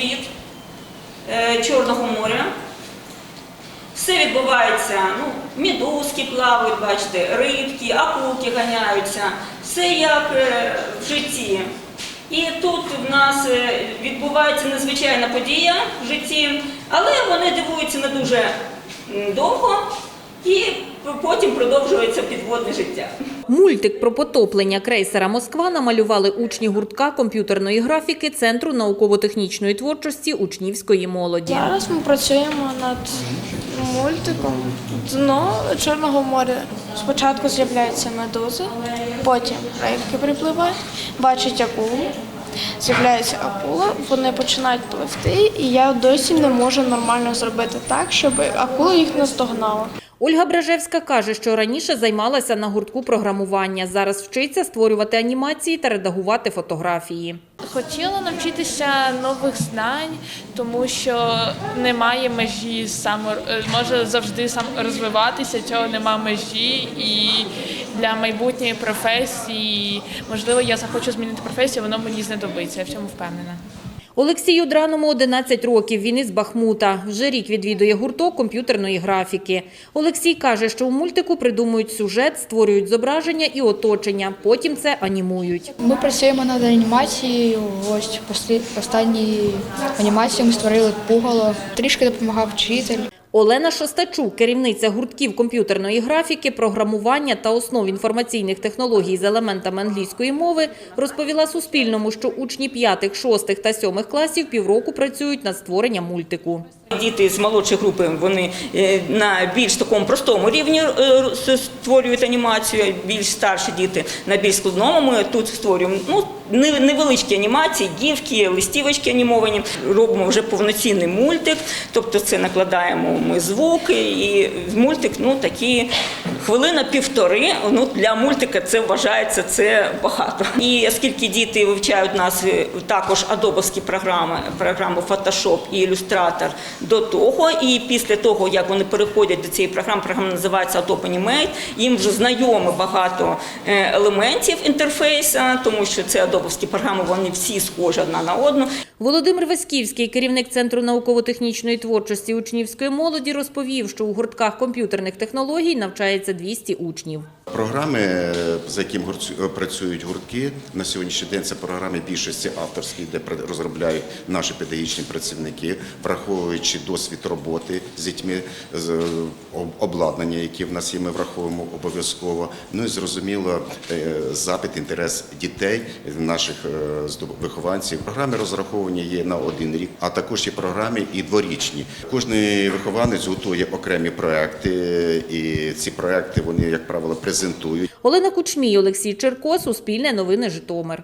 світ е, Чорного моря. Все відбувається, ну, мідузки плавають, бачите, рибки, акулки ганяються, все як е, в житті. І тут в нас е, відбувається незвичайна подія в житті, але вони дивуються не дуже довго і потім продовжується підводне життя. Мультик про потоплення крейсера Москва намалювали учні гуртка комп'ютерної графіки Центру науково-технічної творчості учнівської молоді. Зараз ми працюємо над мультиком Дно Чорного моря. Спочатку з'являються медузи, потім рибки припливають, бачать акулу, з'являється акула, вони починають пливти, і я досі не можу нормально зробити так, щоб акула їх не здогнала. Ольга Бражевська каже, що раніше займалася на гуртку програмування. Зараз вчиться створювати анімації та редагувати фотографії. Хотіла навчитися нових знань, тому що немає межі е, може завжди сам розвиватися. Цього нема межі, і для майбутньої професії можливо я захочу змінити професію, воно мені знадобиться. Я в цьому впевнена. Олексію Драному 11 років. Він із Бахмута. Вже рік відвідує гурток комп'ютерної графіки. Олексій каже, що у мультику придумують сюжет, створюють зображення і оточення. Потім це анімують. Ми працюємо над анімацією. Ось останній анімації ми створили пугало. Трішки допомагав вчитель. Олена Шостачук, керівниця гуртків комп'ютерної графіки, програмування та основ інформаційних технологій з елементами англійської мови, розповіла Суспільному, що учні 5, 6 та 7 класів півроку працюють над створенням мультику. Діти з молодшої групи вони е, на більш такому простому рівні е, створюють анімацію, більш старші діти на більш складному. Ми тут створюємо ну, невеличкі анімації, дівки, листівочки анімовані. Робимо вже повноцінний мультик, тобто це накладаємо ми звуки, і мультик ну такі хвилина півтори. Ну для мультика це вважається це багато. І оскільки діти вивчають нас е, також адобовські програми, програму Photoshop і Illustrator до того, і після того, як вони переходять до цієї програми, програма називається Adobe Animate, їм вже знайомо багато е, елементів інтерфейса, тому що це адобовські програми, вони всі схожі одна на одну. Володимир Васьківський, керівник Центру науково-технічної творчості учнівської молоді, розповів, що у гуртках комп'ютерних технологій навчається 200 учнів. Програми, за яким гурцю- працюють гуртки, на сьогоднішній день це програми більшості авторські, де розробляють наші педагогічні працівники, враховуючи досвід роботи з дітьми, е, обладнання, які в нас є, ми враховуємо обов'язково. Ну і зрозуміло, е, запит, інтерес дітей, наших е, вихованців. Програми розраховані є на один рік, а також є програми і дворічні. Кожний вихованець готує окремі проекти, і ці проекти вони, як правило, презентують. Олена Кучмій, Олексій Черко, Суспільне новини Житомир.